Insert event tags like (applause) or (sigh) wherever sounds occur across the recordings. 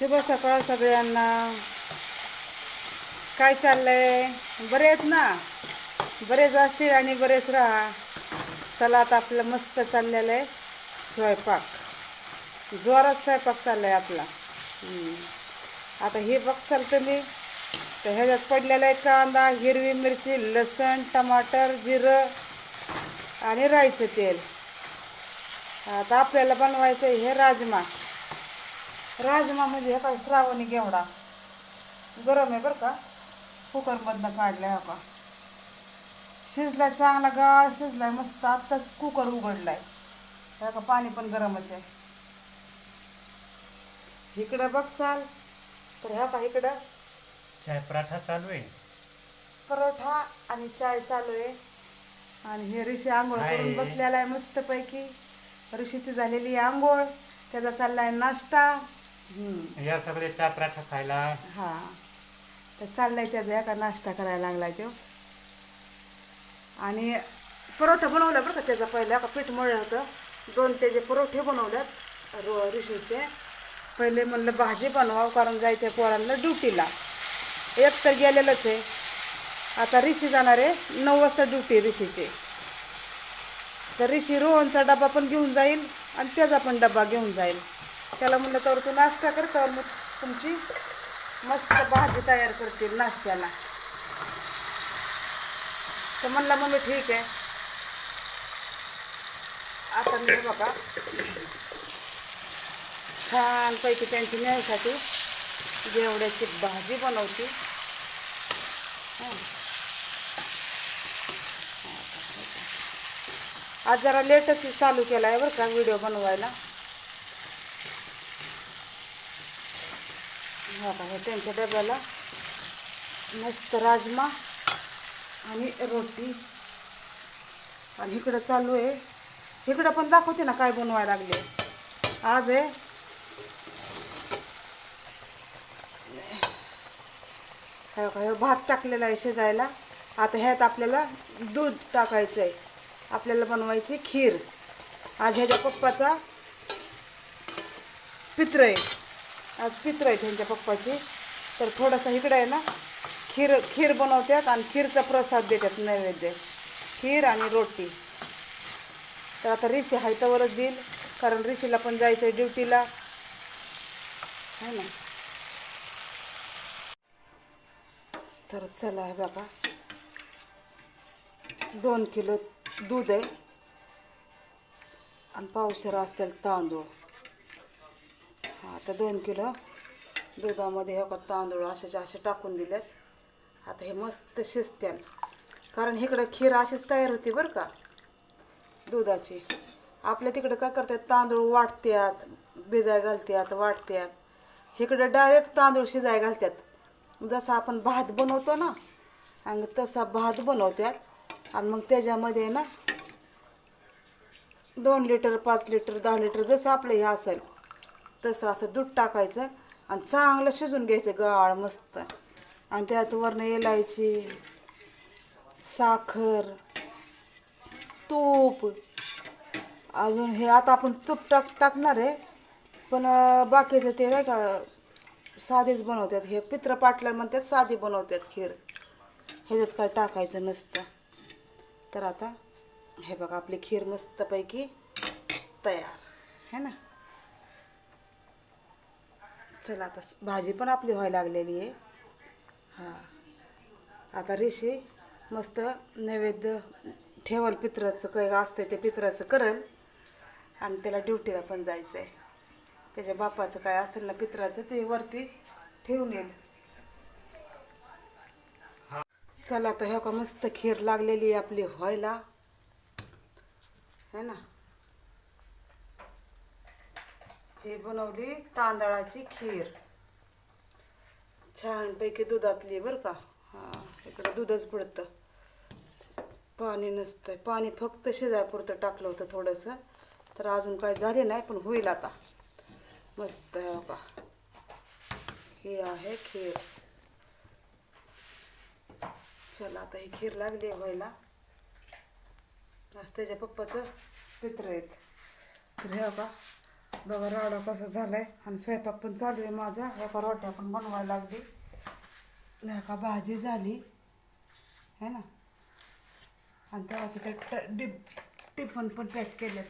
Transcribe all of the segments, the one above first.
शुभ सकाळ सगळ्यांना. काय चाललंय? बरेच ना? बरेच असतील आणि बरेच राहा. चला आता आपलं मस्त चाललेलं आहे स्वयंपाक. जोरात स्वयंपाक चालला आहे आपला आता हे बघसाल तुम्ही. तर ह्याच्यात पडलेला आहे कांदा हिरवी मिरची लसण टमाटर जिरं आणि राईचं तेल. आता आपल्याला बनवायचं आहे हे राजमा. राजमा म्हणजे हे काय श्रावणी घेवडा. गरम आहे बरं का? कुकरमधनं काढलाय का शिजलाय चांगला गाळ शिजलाय मस्त आत्ताच कुकर उघडलाय. हे का पाणी पण गरमच आहे. इकडं बघसाल तर ह्या का इकडं. चाय पराठा चालू आहे. परोठा आणि चाय चालू आहे. आणि हे ऋषी आंघोळ करून. बसलेला आहे मस्तपैकी. ऋषीची झालेली आहे आंघोळ. त्याचा चाललाय नाश्ता. या सगळे चाय पराठा खायला. हा. तर चाललाय त्याचा एका नाश्ता करायला लागलाय तो. आणि परोठा बनवला बरं का त्याचा पहिला का पीठ मळलं होतं. दोन त्याचे परोठे बनवल्यात रो ऋषीचे पहिले म्हणलं भाजी बनवावं कारण जायचं पोरांना ड्युटीला. एक तर गेलेलंच आहे. आता ऋषी जाणार आहे नऊ वाजता ड्युटी ऋषीची तर ऋषी रोहनचा डबा पण घेऊन जाईल आणि त्याचा पण डबा घेऊन जाईल. त्याला म्हणलं तर तू नाश्ता कर तर मग तुमची मस्त भाजी तयार करतील नाश्त्याला. तर म्हणला मग ठीक आहे. आता मी हे बघा छानपैकी त्यांची न्यायसाठी जेवढ्याची भाजी बनवते. आज जरा लेटच चालू केला आहे बरं का व्हिडिओ बनवायला. हा का हे त्यांच्या डब्याला मस्त राजमा आणि रोटी. आणि इकडं चालू आहे. इकडं पण दाखवते ना काय बनवायला लागले. आज आहे. हे भात टाकलेला आहे शिजायला. आता ह्यात आपल्याला दूध टाकायचं आहे आपल्याला बनवायची खीर. आज ह्याच्या पप्पाचा पित्र आहे. आज पित्र आहे त्यांच्या पप्पाची. तर थोडासा इकडं आहे ना खीर खीर बनवतात आणि खीरचा प्रसाद देतात नैवेद्य. खीर आणि रोटी. तर आता ऋषी हायतावरच देईल कारण ऋषीला पण जायचं आहे ड्युटीला. है ना. तर चला आहे बाबा. दोन किलो दूध आहे. आणि पावशेर असतील तांदूळ. आता दोन किलो दुधामध्ये हे तांदूळ असे असे टाकून दिलेत. आता हे मस्त शिजत्याल. कारण इकडं खीर अशीच तयार होती बरं का दुधाची. आपल्या तिकडं काय करतात तांदूळ वाटत्यात भिजाय घालतात वाटत्यात. इकडं डायरेक्ट तांदूळ शिजाय घालतात जसं आपण भात बनवतो ना आणि तसा भात बनवतात आणि मग त्याच्यामध्ये ना दोन लिटर पाच लिटर दहा लिटर जसं आपलं हे असेल तसं असं दूध टाकायचं आणि चांगलं शिजून घ्यायचं गाळ मस्त. आणि त्यात वरनं इलायची साखर तूप. अजून हे आता आपण तूप टाक टाकणार आहे. पण बाकीचं ते नाही का साधेच बनवतात. हे पित्र पाटलं म्हणतात साधी बनवतात खीर. ह्याच्यात काय टाकायचं नसतं. तर आता हे बघा आपली खीर मस्तपैकी तयार. है ना? चला आता भाजी पण आपली व्हायला लागलेली आहे. हां. आता ऋषी मस्त नैवेद्य ठेवल पित्राचं काय असतं ते पित्राचं करल आणि त्याला ड्युटीला पण जायचं आहे त्याच्या बापाचं काय असेल ना पित्राचं ते वरती ठेवून येईल. चला आता ह्या का मस्त खीर लागलेली आहे आपली व्हायला. है ना? ही बनवली तांदळाची खीर. छानपैकी दुधातली बरं का. हां इकडं दूधच पडतं पाणी नसतं पाणी फक्त शिजायपुरतं टाकलं होतं थोडंसं. तर अजून काय झाले नाही पण होईल आता. मस्त आहे का ही आहे खीर. चला आता ही खीर लागली आहे व्हायला आज त्याच्या पप्पाचं पित्र आहेत. तर हे बघा. बघा राडा कसा झालाय. आणि स्वयंपाक पण चालू आहे माझा. एका रोट्या पण बनवायला लागली. का भाजी झाली. है ना? आणि तेव्हा तिथे डिप टिफन पण पॅक केलेत.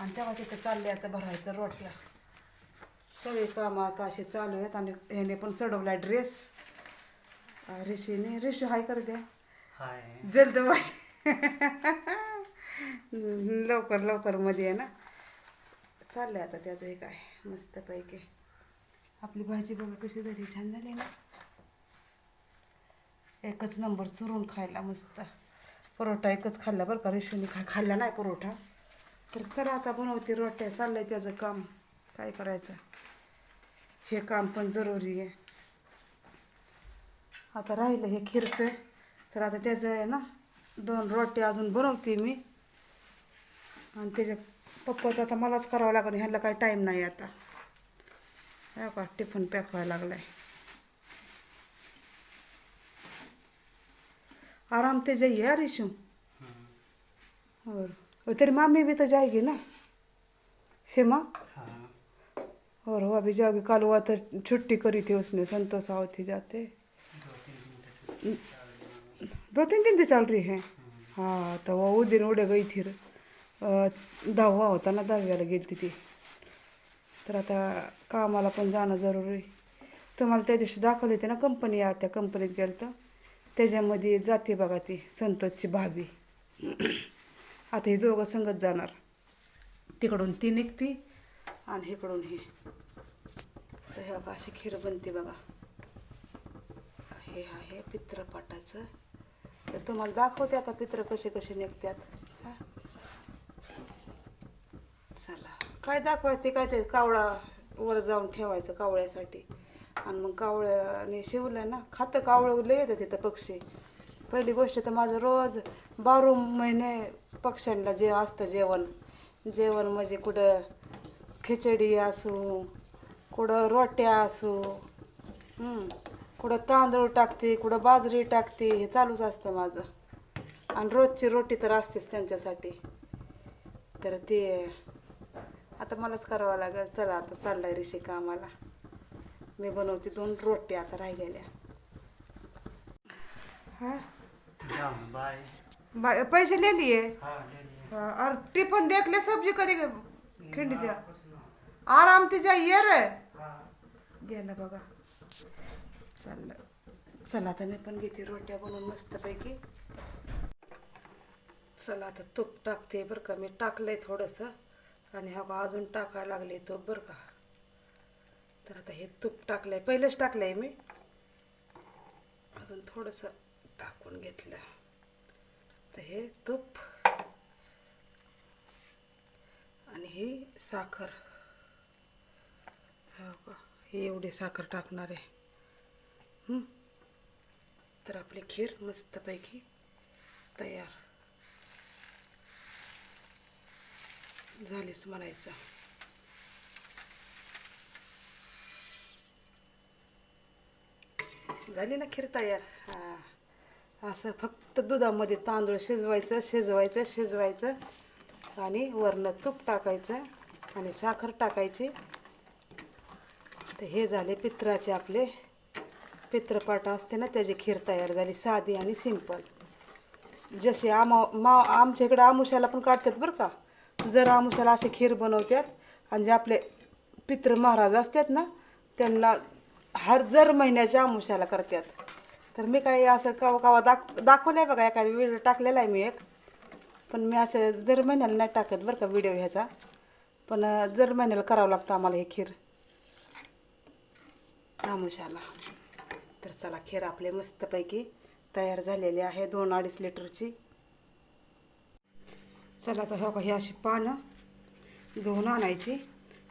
आणि तेव्हा तिथे चालले आता भरायचं रोट्या. सगळे कामं आता असे चालू आहेत. आणि ह्याने पण चढवला ड्रेस ऋषीने ऋषी हाय कर द्या. हाय. जलदबाजी. (laughs) लवकर लवकरमध्ये आहे ना. चाललंय आता त्याचं हे काय मस्तपैकी आपली भाजी बघा कशी झाली छान झाली ना? एकच नंबर चुरून खायला मस्त. परोठा एकच खाल्ला बरं का रेशोनी खा खाल्ला नाही परोठा. तर चला आता बनवते रोट्या चाललंय त्याचं काम. काय करायचं? हे काम पण जरुरी आहे. आता राहिलं हे खीरचं. तर आता त्याचं आहे ना दोन रोट्या अजून बनवते मी. आणि त्याच्या पप्पाचं आता मलाच करावं लागेल, ह्यांना काही टाईम नाही आता. हे का टिफ़िन पॅक व्हायला लागलाय. आराम ते जाइए यार ईशू और तेरी मामी भी तो जाएगी ना? हाँ और वो अभी जाओगी कल हुआ तो छुट्टी करी थी उसने, संतोष आओ थी जाते. दो तीन दिन है। से चल रही है? हाँ तो वो उस दिन उडे गई थी दहावा होता ना दहाव्याला गेली ती. तर आता कामाला पण जाणं जरुरी. तुम्हाला त्या दिवशी दाखवली होती ना कंपनी या त्या कंपनीत गेलं तर त्याच्यामध्ये जाते बघा ती संतोषची भाभी. (clears throat) आता हे दोघं संगत जाणार. तिकडून ती निघती आणि इकडून हे. तर हे बघा अशी खीर बनते बघा. हे आहे पित्रपाटाचं. तर तुम्हाला दाखवते आता पित्र कसे कसे निघतात. मसाला. चला काय दाखवायचं ते काय ते कावळा वर जाऊन ठेवायचं कावळ्यासाठी. आणि मग कावळ्याने शिवलं ना खातं कावळं लय येतं तिथं पक्षी. पहिली गोष्ट तर माझं रोज बारा महिने पक्ष्यांना जे असतं जेवण. जेवण म्हणजे कुठं खिचडी असू कुठं रोट्या असू कुठं तांदूळ टाकते कुठं बाजरी टाकते हे चालूच असतं माझं. आणि रोजची रोटी तर असतेच त्यांच्यासाठी. तर ते आता मलाच करावं लागेल. चला आता चाललाय ऋषी कामाला. मी बनवते दोन रोटी आता राहिलेल्या. हा? बाय. पैसे ले लिए हाँ ले लिए हाँ, और टिफिन देख ले सब्जी कधी खिंडी जा ना, कुछ ना। आराम ते जाइए रे. हाँ. गेलं बघा. चाललं. चला आता मी पण घेते रोट्या बनवून मस्तपैकी. चला आता तूप टाकते बरं का. मी टाकलंय थोडंसं. आणि हा का अजून टाकायला लागले तो बरं का. तर आता हे तूप टाकलंय. पहिलेच टाकलंय मी. अजून थोडंसं टाकून घेतलं. तर हे तूप आणि ही साखर. हो का? ही एवढी साखर टाकणार आहे. तर आपली खीर मस्तपैकी तयार. झालीच म्हणायचं. झाली ना खीर तयार? हां. असं फक्त दुधामध्ये तांदूळ शिजवायचं शिजवायचं शिजवायचं आणि वरनं तूप टाकायचं आणि साखर टाकायची. तर हे झाले पित्राचे आपले. पित्रपाट असते ना त्याची खीर तयार झाली साधी आणि सिंपल. जसे आमा मा आमच्या इकडं आमुशाला पण काढतात बरं का? जर आमुशाला असे खीर बनवतात आणि जे आपले पित्र महाराज असतात ना त्यांना हर जर महिन्याच्या आमुशाला करतात तर मी काही असं कवा कवा दाख दाखवलं आहे बघा एखादा व्हिडिओ टाकलेला आहे मी एक. पण मी असं जर महिन्याला नाही टाकत बरं का व्हिडिओ ह्याचा. पण जर महिन्याला करावं लागतं आम्हाला हे खीर. आमुशाला तर चला खीर आपले मस्तपैकी तयार झालेली आहे दोन अडीच लिटरची. चला आता हो का ही अशी पानं. धुवून आणायची.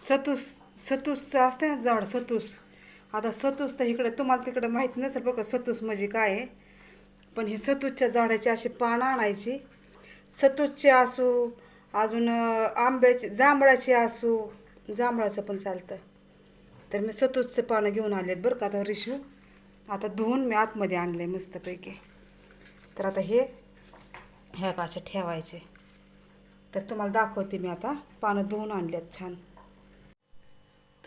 सतूस सतूसचं असतं ना झाड सतूस. आता सतूस तर इकडे तुम्हाला तिकडे माहीत नसेल बरं सतूस म्हणजे काय आहे. पण हे सतूसच्या झाडाची अशी पानं आणायची. सतूसची असू अजून आंब्याची जांभळाची असू जांभळाचं पण चालतं. तर मी सतूसचे पानं घेऊन आलेत बरं का आता रिशू. आता धुवून मी आतमध्ये आणलं आहे मस्तपैकी. तर आता हे ह्या का असे ठेवायचे. तर तुम्हाला दाखवते मी आता. पानं धुवून आणल्यात छान.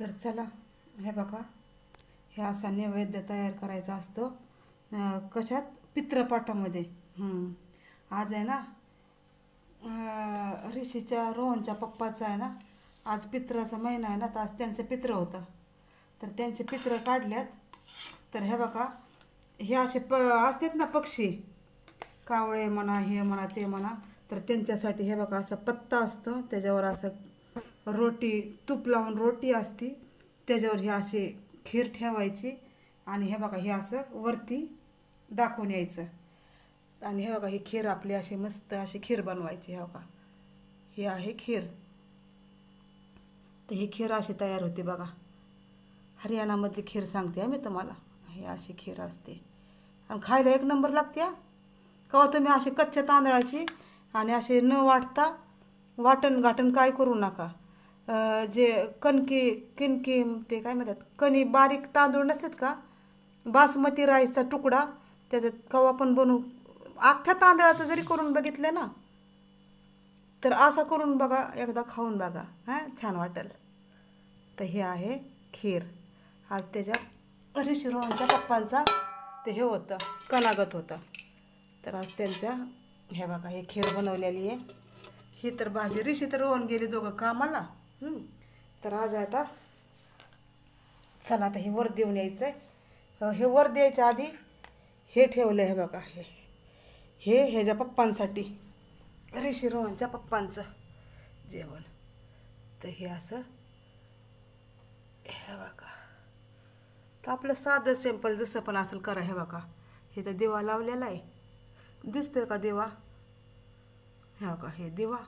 तर चला हे बघा. हे असा नैवेद्य तयार करायचा असतो. कशात? पित्रपाठामध्ये आज आहे ना ऋषीच्या रोहनच्या पप्पाचा आहे ना आज पित्राचा महिना आहे ना तर आज त्यांचं पित्र होतं. तर त्यांचे पित्र काढल्यात. तर हे बघा हे असे प असतात ना पक्षी. कावळे म्हणा हे म्हणा ते म्हणा. तर त्यांच्यासाठी हे बघा असा पत्ता असतो त्याच्यावर असं रोटी तूप लावून रोटी असती त्याच्यावर हे असे खीर ठेवायची आणि हे बघा हे असं वरती दाखवून यायचं. आणि हे बघा ही खीर आपली अशी मस्त अशी खीर बनवायची हे बघा. ही आहे खीर. तर ही खीर अशी तयार होते बघा. हरियाणामधली खीर सांगते मी तुम्हाला. ही अशी खीर असते. आणि खायला एक नंबर लागते कवा तुम्ही अशी कच्च्या तांदळाची आणि असे न वाटता वाटण गाटण काय करू नका. जे कणकी किणकी ते काय म्हणतात कणी बारीक तांदूळ नसतात का? बासमती राईसचा तुकडा त्याच्यात कवा पण बनवू अख्ख्या तांदळाचं जरी करून बघितलं ना तर असा करून बघा एकदा खाऊन बघा. हां छान वाटेल. तर हे आहे खीर. आज त्याच्यात ऋषी रोहनच्या पप्पांचा ते हे होतं कणागत होतं. तर आज त्यांच्या हे बघा हे खीर बनवलेली आहे. ही तर भाजी रिशी तर रोहन गेली दोघं कामाला. तर आज आता चला आता हे वर देऊन यायचं आहे हे वर द्यायच्या आधी हे ठेवलं आहे बघा हे. हे ह्याच्या पप्पांसाठी. ऋषी रोहनच्या पप्पांचं जेवण. तर हे असं हे बघा. तर आपलं साधं सिंपल जसं पण असेल करा हे बघा. हे तर दिवा लावलेला आहे. दिसतोय का दिवा? ह्या का हे दिवा?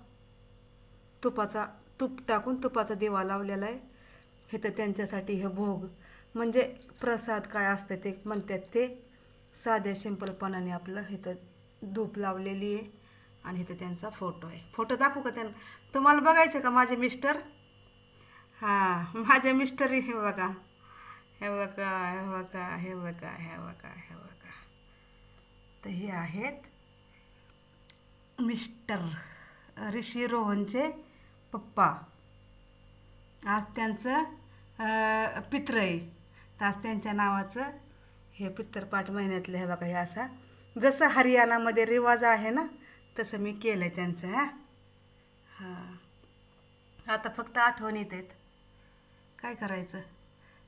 तुपाचा तूप टाकून तुपाचा दिवा लावलेला आहे हे तर त्यांच्यासाठी हे भोग. म्हणजे प्रसाद काय असतं ते म्हणतात ते? साध्या सिंपलपणाने आपलं हे तर धूप लावलेली आहे आणि इथं त्यांचा फोटो आहे. फोटो दाखवू का त्यांना? तुम्हाला बघायचं का माझे मिस्टर? हां माझे मिस्टर हे बघा. हे बघा हे बघा हे बघा हे बघा हे बघा. तर हे आहेत. मिस्टर ऋषी रोहनचे पप्पा. आज त्यांचं पित्र आहे तर आज त्यांच्या नावाचं हे पित्तरपाठ महिन्यातलं हे बघा हे असं जसं हरियाणामध्ये रिवाज आहे ना तसं मी केलं आहे त्यांचं हां. हां. आता फक्त आठवणीत आहेत काय करायचं?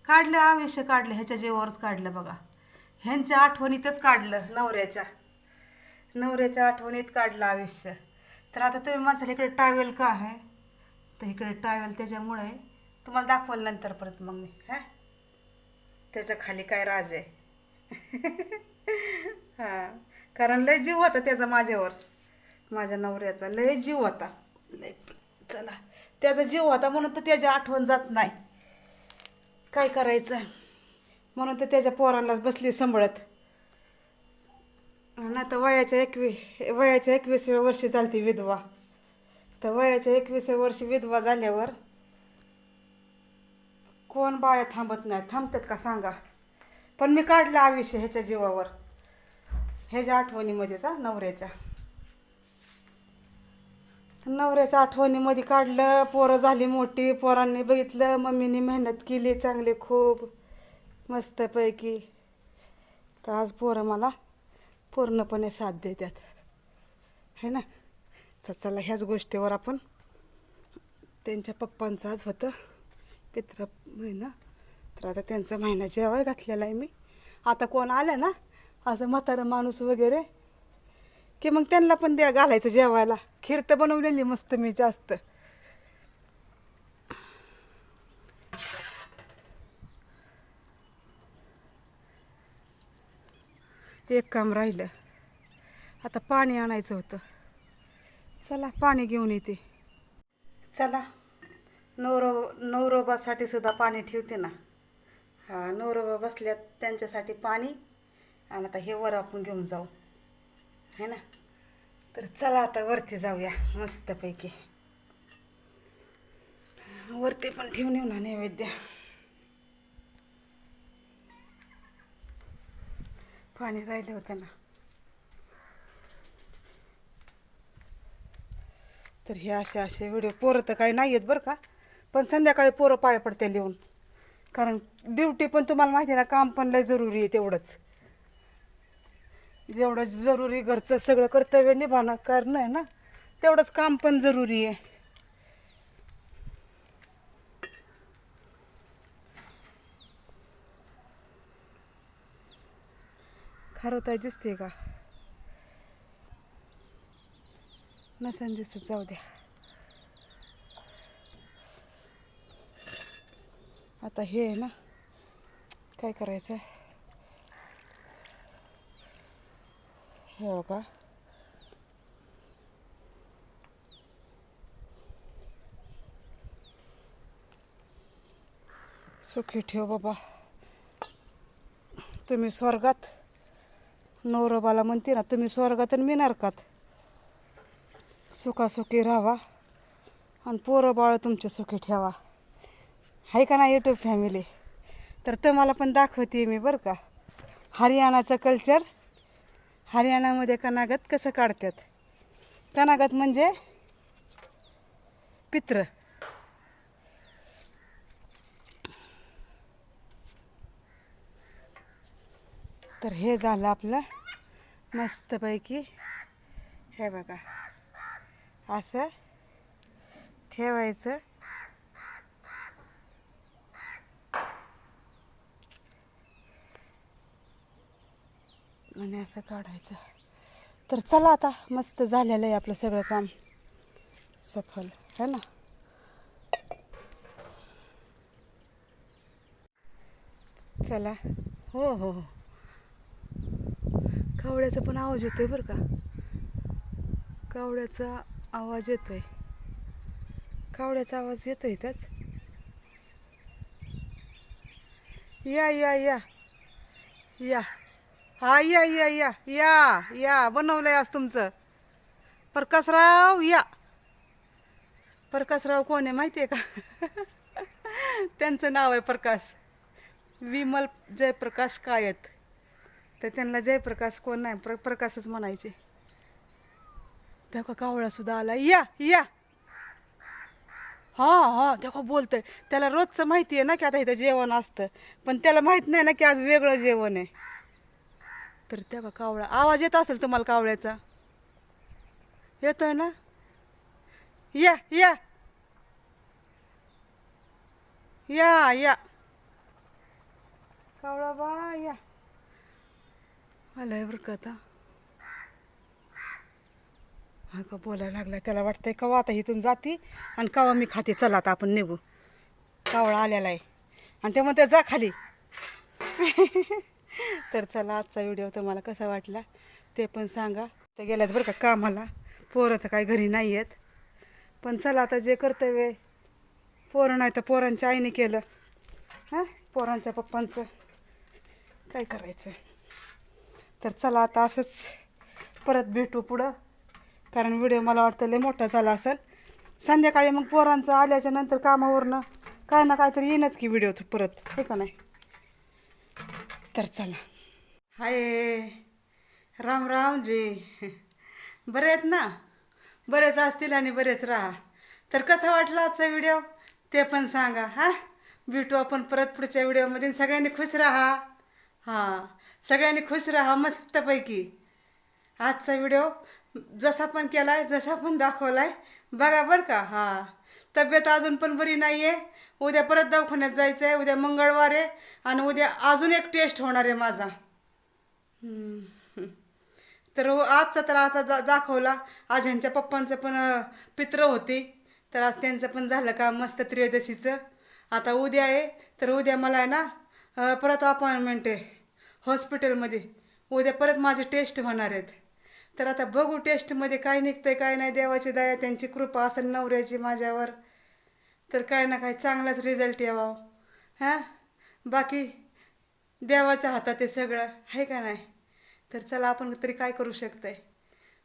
काढलं आयुष्य काढलं ह्याच्या जीवावरच काढलं बघा. ह्यांच्या आठवणीतच काढलं नवऱ्याच्या. नवऱ्याच्या आठवणीत काढलं आयुष्य. तर आता तुम्ही माझ्या इकडे टावेल का आहे? तर इकडे टावेल त्याच्यामुळे तुम्हाला दाखवाल नंतर परत मग मी हा? त्याच्याखाली काय राज आहे? (laughs) हां. कारण लय जीव होता त्याचा माझ्यावर. माझ्या नवऱ्याचा लय जीव होता. लय चला. त्याचा जीव होता म्हणून तर त्याची आठवण जात नाही. काय करायचं? म्हणून तर त्याच्या पोरांनाच बसली सांभाळत. आणि आता वयाच्या एकवी वयाच्या एकवीसव्या वर्षी चालते विधवा. तर वयाच्या एकवीसव्या वर्षी विधवा झाल्यावर कोण बाया थांबत नाही थांबतात का सांगा? पण मी काढलं आयुष्य ह्याच्या जीवावर. ह्याच्या आठवणीमध्येच नवऱ्याच्या. नवऱ्याच्या आठवणीमध्ये काढलं पोरं झाली मोठी पोरांनी बघितलं मम्मीने मेहनत केली चांगली खूप. मस्तपैकी. तर आज पोरं मला पूर्णपणे साथ देतात. है ना? तर चला ह्याच गोष्टीवर आपण त्यांच्या पप्पांचं आज होतं. पित्र महिना तर आता त्यांचा महिना जेवाय घातलेला आहे मी. आता कोण आलं ना? असं म्हातारं माणूस वगैरे. की मग त्यांना पण द्या घालायचं जेवायला. खीर तर बनवलेली मस्त मी जास्त. एक काम राहिलं. आता पाणी आणायचं होतं. चला पाणी घेऊन येते. चला नवरो नवरोबासाठी सुद्धा पाणी ठेवते ना. हां नवरोबा बसल्यात त्यांच्यासाठी पाणी. आणि आता हे वर आपण घेऊन जाऊ. है ना? तर चला आता वरती जाऊया मस्तपैकी. वरती पण ठेवून येऊ ना नैवेद्य. पाणी राहिलं होतं ना. तर हे असे असे व्हिडिओ पोरं तर काही नाही आहेत बरं का. पण संध्याकाळी पोरं पाय पडते लिहून. कारण ड्युटी पण तुम्हाला माहिती आहे ना काम पण लय जरुरी आहे तेवढंच. जेवढं जरुरी घरचं सगळं कर्तव्य निभावणं करणं आहे ना तेवढंच काम पण जरुरी आहे. खारोताय दिसते का? नसन दिसत जाऊ द्या. आता हे आहे ना काय करायचं हे बघा. सुखी ठेव बाबा. तुम्ही स्वर्गात नवरोबाला म्हणते ना तुम्ही स्वर्गात आणि मी नरकात सुखासुखी राहावा आणि पोरं बाळ तुमचे सुखी ठेवा. आहे का ना युट्यूब फॅमिली तर तुम्हाला पण दाखवते मी बरं का. हरियाणाचं कल्चर हरियाणामध्ये कनागत कसं काढतात? कनागत म्हणजे पित्र. तर हे झालं आपलं मस्तपैकी. हे बघा असं ठेवायचं. आणि असं काढायचं. तर चला आता मस्त झालेलं आहे आपलं सगळं काम. सफल है ना? चला. हो हो हो. कावड्याचा पण आवाज येतोय बरं का? कावड्याचा आवाज येतोय. कावड्याचा आवाज येतोय त्याच? या या या. या. हा या या या. या या. बनवलंय आज तुमचं. प्रकाशराव या. प्रकाशराव कोण आहे माहिती आहे का? (laughs) त्यांचं नाव आहे प्रकाश विमल जयप्रकाश कायत. तर त्यांना जयप्रकाश कोण नाही प्र प्रकाशच म्हणायचे. देखो कावळा सुद्धा आला या या. हा हा देखो बोलतोय. त्याला रोजचं माहिती आहे ना की आता इथं जेवण असतं पण त्याला माहीत नाही ना की आज वेगळं जेवण आहे. तर तेव्हा कावळा आवाज येत असेल तुम्हाला कावळ्याचा? येतोय ना. या या. या या. कावळा बा या. आलाय बरं का आता? हा का बोलायला लागला त्याला वाटतंय कवा आता इथून जाती आणि कवा मी खाते? चला आता आपण निघू. कावळा आलेला आहे. आणि ते म्हणते जा खाली. (laughs) तर चला आजचा व्हिडिओ तुम्हाला कसा वाटला ते पण सांगा. ते गेल्यात बरं का कामाला. पोरं तर काही घरी नाही आहेत. पण चला आता जे कर्तव्य पोरं नाही तर पोरांच्या आईने केलं. हां? पोरांच्या पप्पांचं. काय करायचं? तर चला आता असंच परत भेटू पुढं. कारण व्हिडिओ मला वाटतं लय मोठा झाला असेल. संध्याकाळी मग पोरांचं आल्याच्यानंतर कामावरनं काय ना काहीतरी येईनच की व्हिडिओ परत हे का नाही? तर चला. हाय राम राम जी बरे आहेत ना? बरेच असतील आणि बरेच राहा. तर कसं वाटला आजचा व्हिडिओ ते पण सांगा हां? भेटू आपण परत पुढच्या व्हिडिओमध्ये सगळ्यांनी खुश राहा. हां. सगळ्यांनी खुश राहा मस्तपैकी. आजचा व्हिडिओ जसा पण केला आहे जसा पण दाखवला आहे बघा बरं का. हां. तब्येत अजून पण बरी नाही आहे उद्या परत दवाखान्यात जायचं आहे उद्या मंगळवार आहे आणि उद्या अजून एक टेस्ट होणार आहे माझा. तर आजचा तर आता दा दाखवला. आज ह्यांच्या पप्पांचं पण पित्र होती. तर आज त्यांचं पण झालं का मस्त त्रयोदशीचं. आता उद्या आहे तर उद्या मला आहे ना परत अपॉइंटमेंट आहे. हॉस्पिटलमध्ये. उद्या परत माझे टेस्ट होणार आहेत. तर आता बघू टेस्टमध्ये काय निघतंय काय नाही. देवाची दया त्यांची कृपा असेल नवऱ्याची माझ्यावर तर काय ना काय चांगलाच रिझल्ट यावा. हां? बाकी देवाच्या हातात ते सगळं आहे का नाही? तर चला आपण तरी काय करू शकतंय?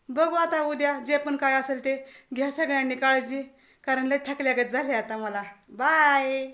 बघू आता उद्या जे पण काय असेल ते. घ्या सगळ्यांनी काळजी कारण लय थकल्यागत झाले आता मला. बाय